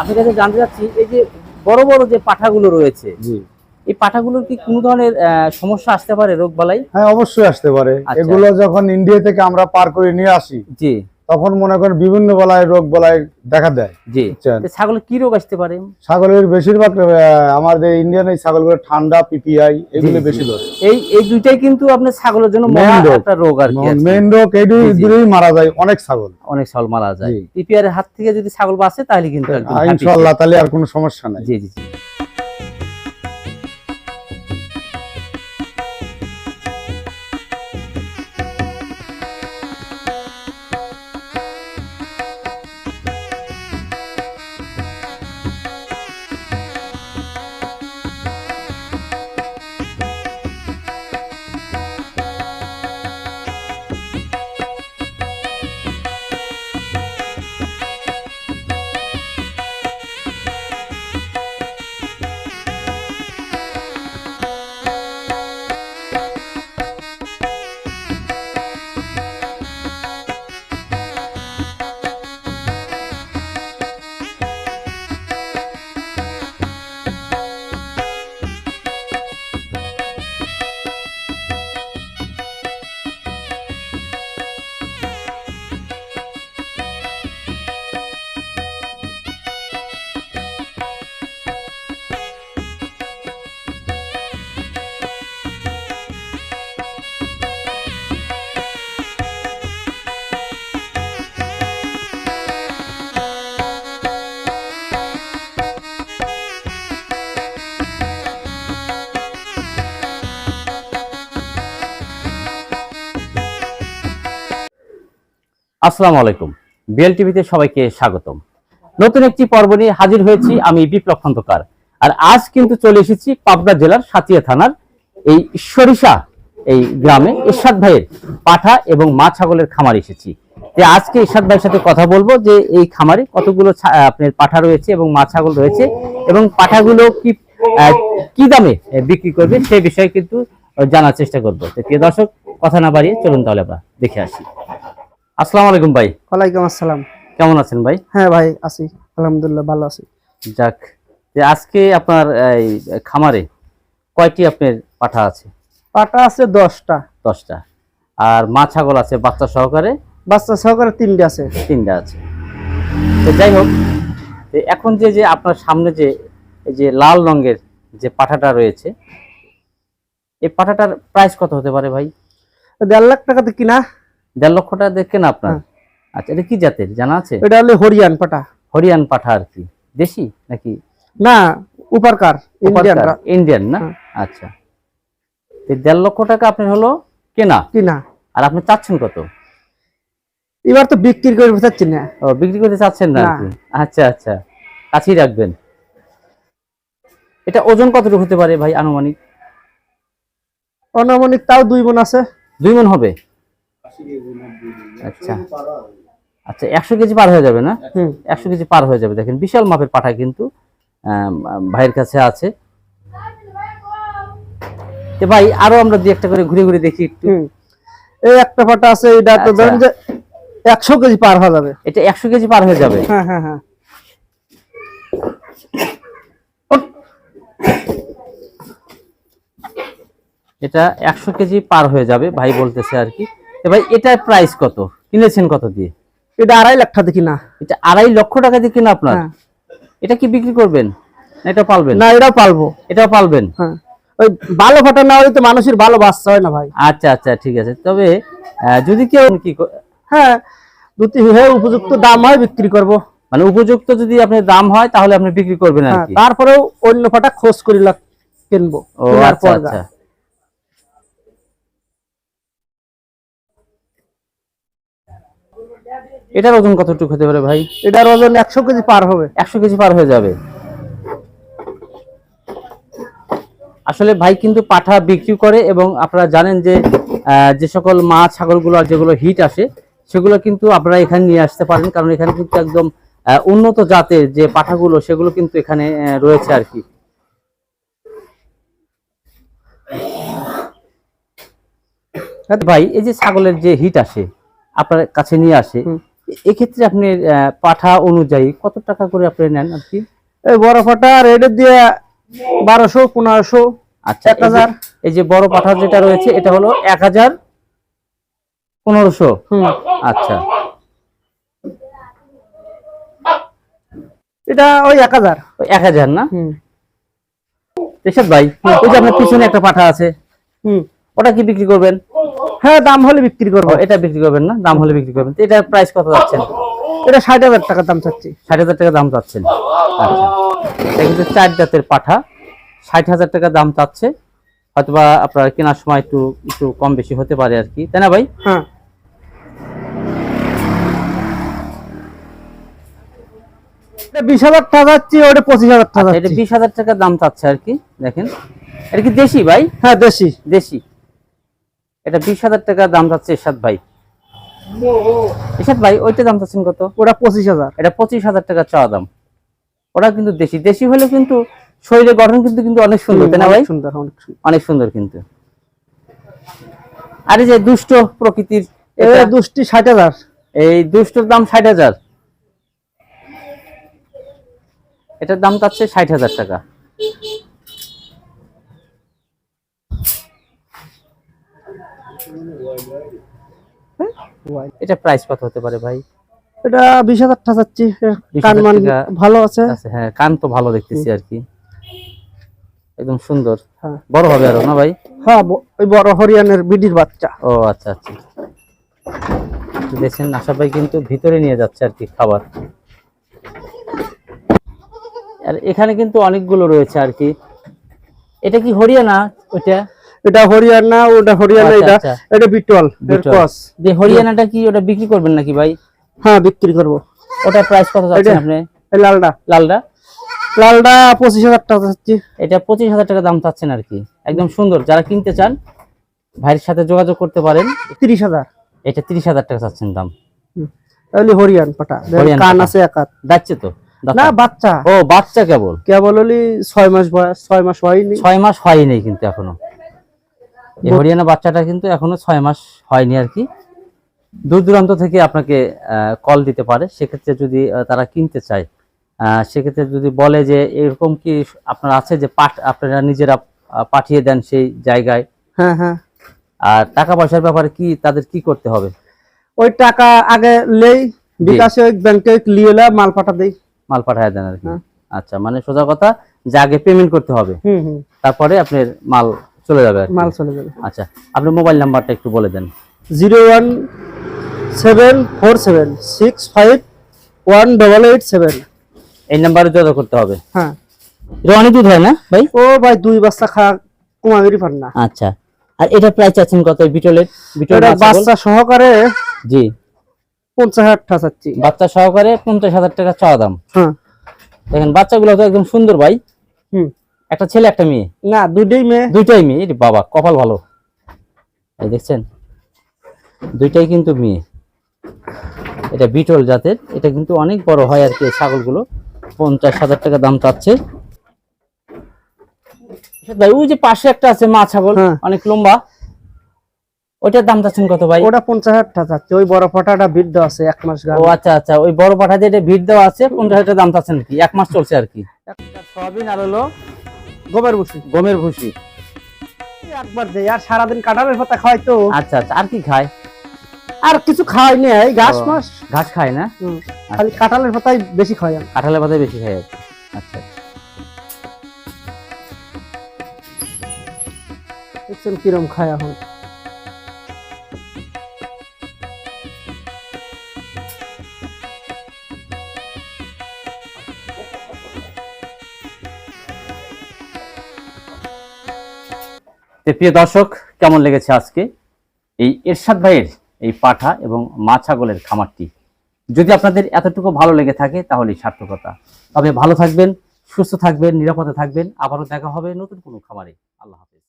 আপনার কাছে জানতে চাচ্ছি এই যে বড় বড় যে পাঠাগুলো রয়েছে জি। এই পাঠাগুলোর কি কোনো ধরনের আহ, সমস্যা আসতে পারে রোগ বালাই? হ্যাঁ অবশ্যই আসতে পারে। আচ্ছা। এগুলো যখন ইন্ডিয়া থেকে আমরা পার করে নিয়ে আসি জি। তখন মনে করেন বিভিন্ন বেলায় রোগ বেলায় দেখা দেয় জি ছাগলের কি রোগ আসতে পারে ছাগলের বেশিরভাগ আমাদের ইন্ডিয়ান এই ছাগলগুলো ঠান্ডা পিপিআই এগুলো বেশি। ধরে এই এই দুইটাই কিন্তু আপনার ছাগলের জন্য মহা রোগ। একটা রোগ আর কি। মেন রোগ এই দুই-। দুটোই মারা যায় অনেক ছাগল অনেক ছাগল মারা যায়। পিপিআর এর হাত থেকে যদি ছাগল বাঁচে তাহলে কিন্তু happy ইনশাল্লাহ তাহলে আর কোনো সমস্যা নাই জি জি জি আসসালামু আলাইকুম। বিএল টিভিতে সবাইকে স্বাগতম। নতুন একটি পর্ব নিয়ে হাজির হয়েছি আমি বিপ্লব খন্দকার। আর আজ কিন্তু চলে এসেছি পাবনা জেলার সাতিয়া থানার এই সরিষা এই গ্রামে ইরশাদ ভাইয়ের পাঠা এবং মা ছাগলের খামার এসেছি। যে আজকে ইরশাদ ভাইয়ের সাথে কথা বলব যে এই খামারে কতগুলো আপনার পাঠা রয়েছে এবং মা ছাগল রয়েছে এবং পাঠাগুলো কি কি দামে বিক্রি করবে সে বিষয়ে কিন্তু জানার চেষ্টা করব। প্রিয় দর্শক, কথা না বাড়িয়ে চলুন তাহলে আমরা দেখে আসি। আসসালামু আলাইকুম ভাই। ওয়ালাইকুম আসসালাম। কেমন আছেন ভাই? হ্যাঁ ভাই আছি। আলহামদুলিল্লাহ ভালো আছি। যাক যে আজকে আপনার এই খামারে কয়টি আপনার পাঠা আছে? পাটা আছে দশটা। দশটা। আর মা ছাগল আছে বাচ্চা সহকারে? বাচ্চা সহকারে তিনটে আছে। তিনটা আছে। তো যাই হোক এখন যে যে আপনার সামনে যে এই যে লাল রঙের যে পাঠাটা রয়েছে এই পাঠাটার প্রাইস কত হতে পারে ভাই? দেড় লাখ টাকাতে কিনা। দেড় লক্ষ টাকা দেখেন আপনার? হ্যাঁ। আচ্ছা এটা কি জাতের? জানা আছে? এটা হলো হরিয়ান পাটা হরিয়ান পাঠা আর কি। দেশি নাকি? না উপারকার ইন্ডিয়ান না? হ্যাঁ। আচ্ছা। দেড় লক্ষ টাকা আপনার হলো কেনা? কিনা। আর আপনি চাচ্ছেন কত? এবার তো বিক্রি করে চাচ্ছি না। ও বিক্রি করতে চাচ্ছেন না আচ্ছা আচ্ছা। কাছেই রাখবেন। এটা ওজন কতটুকু হতে পারে ভাই আনুমানিক? অনামনিক তাও দুই মন আছে। দুই মন হবে? আচ্ছা। আচ্ছা একশো কেজি পার হয়ে যাবে না? হুম। একশো কেজি পার হয়ে যাবে। দেখেন বিশাল মাপের পাঠা কিন্তু ভাইয়ের কাছে আছে। তো ভাই আরও আমরা দুই একটা করে ঘুরে ঘুরে দেখি একটু। এই একটা পাটা আছে এটা তো আচ্ছা। ধরেন যে একশো কেজি পার হয়ে যাবে। এটা একশো কেজি পার হয়ে যাবে। হ্যাঁ হ্যাঁ হ্যাঁ। এটা একশো কেজি পার হয়ে যাবে ভাই বলতেছে আর কি। ভাই এটার প্রাইস কত? কিনেছেন কত দিয়ে? এটা আড়াই লাখ টাকা কিনা। এটা আড়াই লক্ষ টাকা দিয়ে কিনা আপনার? হ্যাঁ। এটা কি বিক্রি করবেন? না এটা পালবেন? না এটাও পালবো। এটাও পালবেন? হ্যাঁ। ওই ভালো ফাটা না হলে তো মানুষের ভালো বাচ্চা হয় না ভাই। আচ্ছা আচ্ছা ঠিক আছে। তবে যদি কেউ কি হ্যাঁ দুটি হ্যাঁ উপযুক্ত দাম হয় বিক্রি করব। মানে উপযুক্ত যদি আপনার দাম হয় তাহলে আপনি বিক্রি করবেন আর হ্যাঁ কি? তারপরেও অন্য ফাটা খোঁজ করি কিনবো ও আচ্ছা আচ্ছা। এটার ওজন কতটুকু হতে পারে ভাই? এটার ওজন একশো কেজি পার হবে। একশো কেজি পার হয়ে যাবে। আসলে ভাই কিন্তু পাঠা বিক্রি করে এবং আপনারা জানেন যে যে সকল মা ছাগলগুলো আর যেগুলো হিট আসে সেগুলো কিন্তু আপনারা এখানে নিয়ে আসতে পারেন। কারণ এখানে কিন্তু একদম উন্নত জাতের যে পাঠাগুলো সেগুলো কিন্তু এখানে রয়েছে আর কি। ভাই এই যে ছাগলের যে হিট আসে আপনার কাছে নিয়ে আসে। এক্ষেত্রে আপনি পাঠা অনুযায়ী কত টাকা করে আপনি নেন আর কি? এই বড় ফাটা রেট দিয়ে বারোশো পনেরোশো আচ্ছা এক এই যে- হাজার। এই যে বড় পাঠা যেটা রয়েছে এটা হলো এক হাজার পনেরোশো। হুম। আচ্ছা। এটা ওই এক হাজার। ওই এক হাজার না? হুম। রেশাদ ভাই ওই যে আপনার পিছনে একটা পাঠা আছে। হুম। ওটা কি বিক্রি করবেন? হ্যাঁ দাম হলে বিক্রি করব। এটা বিক্রি করবেন না? দাম হলে বিক্রি করবেন। তো এটার প্রাইস কত যাচ্ছেন? এটা ষাট হাজার টাকা দাম চাচ্ছি। ষাট হাজার টাকা দাম চাচ্ছেন। আচ্ছা। এটা কিন্তু চার জাতের পাঠা। ষাট হাজার টাকা দাম চাচ্ছে। হয়তোবা আপনার কেনার সময় একটু একটু কম বেশি হতে পারে আর কি। তাই না ভাই? হ্যাঁ। বিশ হাজার টাকা যাচ্ছি ওটা পঁচিশ হাজার টাকা আচ্ছা, এটা বিশ হাজার টাকা দাম চাচ্ছে আর কি। দেখেন। এটা কি দেশি ভাই? হ্যাঁ দেশি। দেশি। এটা বিশ হাজার টাকা দাম চাচ্ছে এরশাদ ভাই। এরশাদ ভাই ওইটা দাম চাচ্ছেন কত? ওটা পঁচিশ হাজার। এটা পঁচিশ হাজার টাকা চাওয়া দাম। ওরা কিন্তু দেশি দেশি হলে কিন্তু শরীরের গঠন কিন্তু কিন্তু অনেক সুন্দর তাই না ভাই? অনেক সুন্দর। অনেক সুন্দর কিন্তু। আরে যে দুষ্ট প্রকৃতির দুষ্টি ষাট হাজার। এই দুষ্টর দাম ষাট হাজার। এটার দাম চাচ্ছে ষাট হাজার টাকা। এটা প্রাইস কত হতে পারে ভাই? এটা বিশ হাজার টাকা যাচ্ছি। 20,000 কান টাকা। ভালো আছে। হ্যাঁ কান তো ভালো দেখতেছি আর কি একদম সুন্দর। হ্যাঁ। বড় হবে আরও না ভাই? হ্যাঁ ওই বড় হরিয়ানের বিডির বাচ্চা। ও আচ্ছা আচ্ছা। দেখছেন আশা ভাই কিন্তু ভিতরে নিয়ে যাচ্ছে আর কি খাবার। আর এখানে কিন্তু অনেকগুলো রয়েছে আর কি এটা কি হরিয়ানা ওইটা? এটা হরিয়ানা ওটা হরিয়ানা আচ্ছা, এটা আচ্ছা। এটা বিটল এর। ক্রস। যে হরিয়ানাটা কি ওটা বিক্রি করবেন নাকি ভাই? হ্যাঁ বিক্রি করব। ওটা প্রাইস কত যাচ্ছে আপনি? এই লালটা লালটা লালটা পঁচিশ হাজার টাকা যাচ্ছি। এটা পঁচিশ হাজার টাকা দাম চাচ্ছেন আর কি। একদম সুন্দর। যারা কিনতে চান ভাইয়ের সাথে যোগাযোগ করতে পারেন। তিরিশ হাজার। এটা তিরিশ হাজার টাকা চাচ্ছেন দাম। তাহলে হরিয়ান পাটা। কান আছে এক হাত। যাচ্ছে তো? না বাচ্চা। ও বাচ্চা কেবল? কেবল হলি ছয় মাস বয়স ছয় মাস হয়নি। ছয় মাস হয়নি কিন্তু এখনও। এই হরিয়ানা বাচ্চাটা কিন্তু এখনও ছয় মাস হয়নি আর কি। দূর দূরান্ত থেকে আপনাকে কল দিতে পারে। সেক্ষেত্রে যদি তারা কিনতে চায় সেক্ষেত্রে যদি বলে যে এরকম কি আপনার আছে যে পাঠ আপনারা নিজেরা পাঠিয়ে দেন সেই জায়গায়? হ্যাঁ হ্যাঁ। আর টাকা পয়সার ব্যাপারে কি তাদের কি করতে হবে? ওই টাকা আগে লেই বিকাশে ওই ব্যাংকে লিয়েলা মাল পাঠা দেই। মাল পাঠায় দেন আর কি। হ্যাঁ। আচ্ছা মানে সোজা কথা যে আগে পেমেন্ট করতে হবে। হুম হুম। তারপরে আপনার মাল চলে যাবে মাল চলে যাবে। আচ্ছা আপনার মোবাইল নাম্বারটা একটু বলে দেন। Zero one seven four seven six five one double eight seven. এই নাম্বারে যোগাযোগ করতে হবে। হ্যাঁ। অনেক দুধ হয় না ভাই? ও ভাই দুই বাচ্চা খা কমাবেরই পার না। আচ্ছা আর এটা প্রাইস আছেন কত? বিটলের বিটল বাচ্চা বাচ্চা সহকারে জি। পঞ্চাশ হাজার টাকা চাচ্ছি। বাচ্চা সহকারে পঞ্চাশ হাজার টাকা চাওয়া দাম। হ্যাঁ। দেখেন বাচ্চাগুলো তো একদম সুন্দর ভাই। হুম। একটা ছেলে একটা মেয়ে? না দুইটাই মেয়ে। দুইটাই মেয়ে? বাবা কপাল ভালো। এই দেখছেন? দুইটাই কিন্তু মেয়ে। এটা বিটল জাতের। এটা কিন্তু অনেক বড় হয় আর কি ছাগলগুলো। পঞ্চাশ হাজার টাকা দাম চাচ্ছে। ভাই ওই যে পাশে একটা আছে মা ছাগল হ্যাঁ। অনেক লম্বা। ওইটার দাম চাচ্ছেন কত ভাই? ওটা পঞ্চাশ হাজার টাকা চাচ্ছি। ওই বড় ফটাটা বৃদ্ধ আছে এক মাস ও আচ্ছা আচ্ছা। ওই বড় পাঠা দিয়ে এটা ভিড় দেওয়া আছে পঞ্চাশ হাজার টাকা দাম চাচ্ছেন কি। এক মাস চলছে আর কি। সয়াবিন আর হলো গোবর ভুসি। গমের ভুসি। একবার যাই আর সারাদিন কাঁঠালের পাতা খাওয়াই তো। আচ্ছা আচ্ছা আর কি খায়? আর কিছু খাওয়াই না এই ঘাস ও। মাস। ঘাস খায় না? হুম, খালি কাঁঠালের পাতাই বেশি খাওয়াই আমি। কাঁঠালের পাতায় বেশি খায়। আর কি। আচ্ছা। দেখছেন কিরম খায় এখন। প্রিয় দর্শক, কেমন লেগেছে আজকে? এই এরশাদ ভাইয়ের এই পাঠা এবং মা ছাগলের খামারটি। যদি আপনাদের এতটুকু ভালো লেগে থাকে, তাহলে সার্থকতা। তবে ভালো থাকবেন, সুস্থ থাকবেন, নিরাপদে থাকবেন। আবারও দেখা হবে নতুন কোনো খামারে। আল্লাহ হাফেজ।